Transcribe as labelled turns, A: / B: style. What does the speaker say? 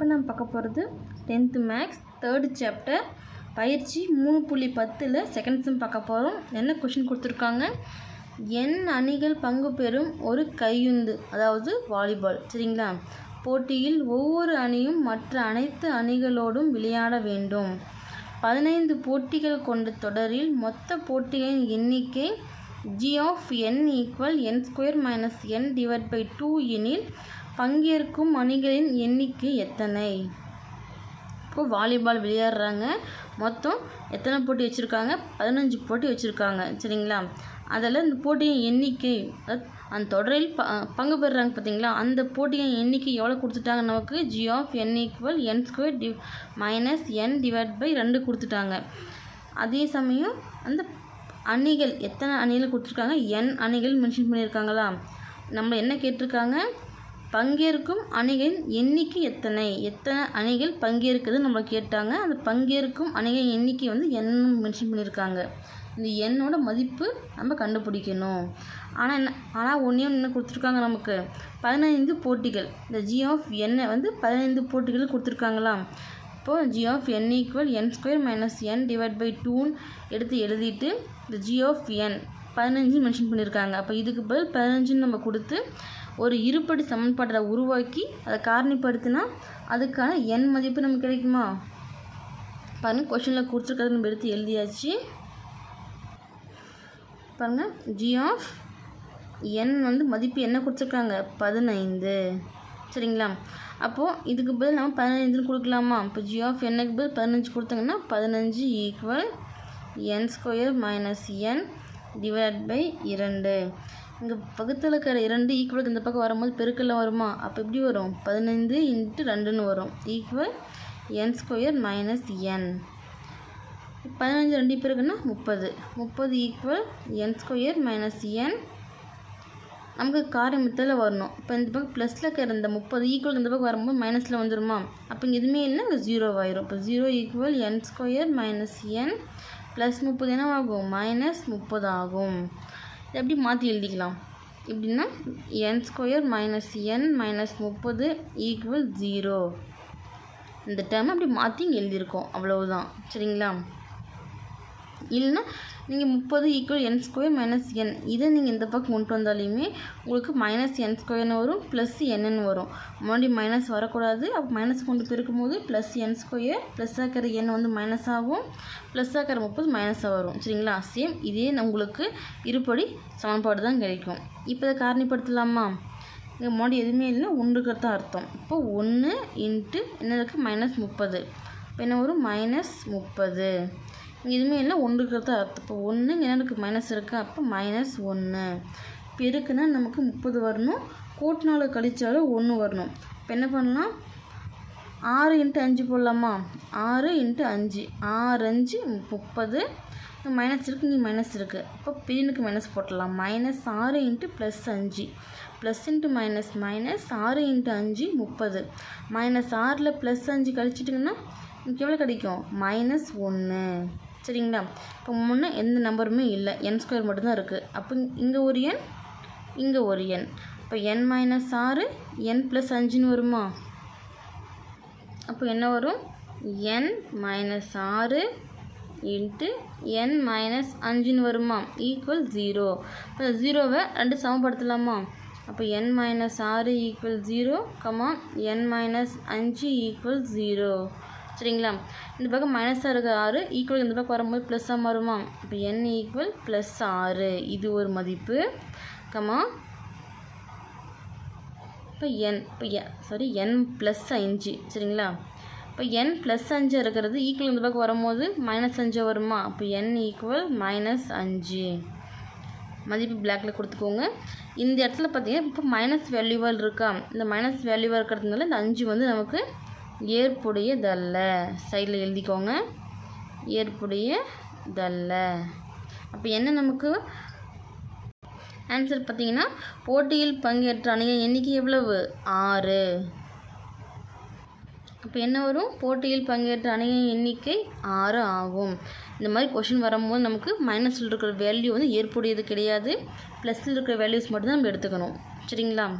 A: இப்போ நம்ம பார்க்க போகிறது டென்த்து மேக்ஸ் தேர்டு சாப்டர். பயிற்சி மூணு புள்ளி பத்தில் செகண்ட் செம் பார்க்க போகிறோம். என்ன கொஷின் கொடுத்துருக்காங்க? என் அணிகள் பங்கு பெறும் ஒரு கையுந்து அதாவது வாலிபால் சரிங்களா? போட்டியில் ஒவ்வொரு அணியும் மற்ற அனைத்து அணிகளோடும் விளையாட வேண்டும். பதினைந்து போட்டிகள் கொண்ட தொடரில் மொத்த போட்டிகளின் எண்ணிக்கை G of n equal n square minus n divide by two எனில் பங்கேற்கும் அணிகளின் எண்ணிக்கை எத்தனை? இப்போ வாலிபால் விளையாடுறாங்க. மொத்தம் எத்தனை போட்டி வச்சுருக்காங்க? பதினஞ்சு போட்டி வச்சுருக்காங்க. சரிங்களா? அதில் இந்த போட்டியின் எண்ணிக்கை அந்த தொடரில் ப பங்கு பெறுறாங்க பார்த்தீங்களா அந்த போட்டியின் எண்ணிக்கை எவ்வளோ கொடுத்துட்டாங்க நமக்கு? G of n equal n square T minus n divide by ரெண்டு கொடுத்துட்டாங்க. அதே சமயம் அந்த அணிகள் எத்தனை அணிகள் கொடுத்துருக்காங்க? என் அணிகள் மென்ஷன் பண்ணியிருக்காங்களா? நம்ம என்ன கேட்டிருக்காங்க? பங்கேற்கும் அணிகளின் எண்ணிக்கை எத்தனை? எத்தனை அணிகள் பங்கேற்குதுன்னு நம்மளை கேட்டாங்க. அந்த பங்கேற்கும் அணிகளின் எண்ணிக்கை வந்து என் மென்ஷன் பண்ணியிருக்காங்க. இந்த எண்ணோட மதிப்பு நம்ம கண்டுபிடிக்கணும். ஆனால் என்ன ஆனால் ஒன்றே ஒன்று என்ன கொடுத்துருக்காங்க நமக்கு? பதினைந்து போட்டிகள். இந்த ஜி ஆஃப் எண்ணை வந்து பதினைந்து போட்டிகள் கொடுத்துருக்காங்களா இப்போது G of n equal n square minus n divide by டூன்னு எடுத்து எழுதிட்டு இந்த ஜி ஆஃப் என் பதினஞ்சு மென்ஷன் பண்ணியிருக்காங்க. அப்போ இதுக்கு பதில் பதினஞ்சுன்னு நம்ம கொடுத்து ஒரு இருபடி சமன்பாட்டை உருவாக்கி அதை காரணிப்படுத்தினா அதுக்கான எண் மதிப்பு நமக்கு கிடைக்குமா? பாருங்கள் கொஷனில் கொடுத்துருக்கறது நம்ம எடுத்து எழுதியாச்சு. பாருங்கள் ஜி ஆஃப் என் வந்து மதிப்பு என்ன கொடுத்துருக்காங்க? பதினைந்து. சரிங்களா? அப்போது இதுக்கு பதில் நம்ம பதினைஞ்சுன்னு கொடுக்கலாமா? இப்போ ஜி ஆஃப் என்னுக்கு பதில் பதினஞ்சு கொடுத்தாங்கன்னா பதினஞ்சு equal n square minus n divide by இரண்டு. இங்கே பக்கத்தில் இருக்கிற இரண்டு ஈக்குவலுக்கு இந்த பக்கம் வரும்போது பெருக்கல்ல வருமா? அப்போ எப்படி வரும்? பதினைந்து இன்ட்டு ரெண்டுன்னு வரும். Equal n square minus n பதினஞ்சு ரெண்டு பேருக்குன்னா முப்பது. முப்பது equal n square minus n நமக்கு காரியமத்தில் வரணும். இப்போ இந்த பக்கம் ப்ளஸில் இருக்கிற இந்த முப்பது ஈக்குவல் இந்த பக்கம் வரும்போது மைனஸில் வந்துருமா? அப்போ இங்கே எதுவுமே இல்லை இங்கே ஜீரோ ஆயிரும். இப்போ zero equal n square minus n plus முப்பது என்னவாகும்? ஆகும் மைனஸ் முப்பது ஆகும். இதை எப்படி மாற்றி எழுதிக்கலாம்? எப்படின்னா n square minus n minus முப்பது ஈக்குவல் ஜீரோ இந்த டேர்மை அப்படி மாற்றி இங்கே எழுதியிருக்கோம். அவ்வளவுதான். சரிங்களா? இல்லைன்னா நீங்கள் முப்பது equal n square minus n இதை நீங்கள் இந்த பக்கம் கொண்டு வந்தாலையுமே உங்களுக்கு மைனஸ் என் ஸ்கொயர்னு வரும் ப்ளஸ் என்னன்னு வரும். முன்னாடி மைனஸ் வரக்கூடாது. அப்போ மைனஸ் கொண்டு பெருக்கும் போது ப்ளஸ் என் ஸ்கொயர் ப்ளஸ் ஆக்கிற என் வந்து மைனஸ் ஆகும். ப்ளஸ் ஆக்கிற முப்பது மைனஸாக வரும். சரிங்களா? சேம் இதே உங்களுக்கு இருபடி சமன்பாடு தான் கிடைக்கும். இப்போ இதை காரணிப்படுத்தலாமா? இங்கே முன்னாடி எதுவுமே இல்லை ஒன்றுக்கிறது தான் அர்த்தம். இப்போ ஒன்று இன்ட்டு என்ன இருக்குது மைனஸ் முப்பது. இப்போ என்ன வரும்? மைனஸ் முப்பது. இதுவுமே எதுவுமே இல்லை ஒன்றுக்கிறது தான் அர்த்தம்? இப்போ ஒன்று இங்கே மைனஸ் இருக்குது அப்போ மைனஸ் ஒன்று. பெருக்குன்னா நமக்கு முப்பது வரணும். கூட்டினால கழித்தாலும் ஒன்று வரணும். இப்போ என்ன பண்ணலாம்? ஆறு இன்ட்டு அஞ்சு போடலாமா? ஆறு இன்ட்டு அஞ்சு. ஆறு அஞ்சு முப்பது. மைனஸ் இருக்குது இங்கே மைனஸ் இருக்குது அப்போ பிரினுக்கு மைனஸ் போட்டலாம். மைனஸ் ஆறு இன்ட்டு ப்ளஸ் அஞ்சு. ப்ளஸ் இன்ட்டு மைனஸ் மைனஸ் ஆறு இன்ட்டு அஞ்சு முப்பது. மைனஸ் ஆறில் ப்ளஸ் அஞ்சு கழிச்சிட்டிங்கன்னா இங்கே எவ்வளோ கிடைக்கும்? மைனஸ் ஒன்று. சரிங்களா? இப்போ முன்னே எந்த நம்பருமே இல்லை. என் ஸ்கொயர் மட்டும்தான் இருக்குது அப்போ இங்கே ஒரு எண் இங்கே ஒரு எண் இப்போ என் மைனஸ் ஆறு என் ப்ளஸ் அஞ்சுன்னு வருமா? அப்போ என்ன வரும்? என் மைனஸ் ஆறு இன்ட்டு என் மைனஸ் அஞ்சுன்னு வருமா? ஈக்குவல் ஜீரோ இப்போ ஜீரோவை ரெண்டு சமப்படுத்தலாமா? அப்போ என் மைனஸ் ஆறு equal zero comma n minus அஞ்சு ஈக்குவல் ஜீரோ சரிங்களா? இந்த பக்கம் மைனஸாக இருக்க ஆறு ஈக்குவல் இந்த பக்கம் வரும்போது ப்ளஸ்ஸாக மாறுமா? இப்போ என் ஈக்குவல் ப்ளஸ் ஆறு. இது ஒரு மதிப்பு. கமா இப்போ என் இப்போ சாரி என் ப்ளஸ் அஞ்சு சரிங்களா? இப்போ என் ப்ளஸ் அஞ்சு இருக்கிறது ஈக்குவல் இந்த பக்கம் வரும்போது மைனஸ் அஞ்சு வருமா? அப்போ என் ஈக்குவல் மைனஸ் அஞ்சு மதிப்பு பிளாக்கில் கொடுத்துக்கோங்க. இந்த இடத்துல பார்த்தீங்கன்னா இப்போ மைனஸ் வேல்யூவல் இருக்கா? இந்த மைனஸ் வேல்யூவாக இருக்கிறதுனால இந்த அஞ்சு வந்து நமக்கு ஏற்புடையதல்ல. சைடில் எழுதிக்கோங்க. ஏற்புடையதல்ல. அப்போ என்ன நமக்கு? ஆன்சர் பார்த்தீங்கன்னா போட்டியில் பங்கேற்ற அணிகள் எண்ணிக்கை எவ்வளவு? ஆறு. அப்போ என்ன வரும்? போட்டியில் பங்கேற்ற அணிகளின் எண்ணிக்கை ஆறு ஆகும். இந்த மாதிரி கொஷின் வரும்போது நமக்கு மைனஸில் இருக்கிற வேல்யூ வந்து ஏற்புடையது கிடையாது. ப்ளஸில் இருக்கிற வேல்யூஸ் மட்டும்தான் நம்ம எடுத்துக்கணும். சரிங்களா?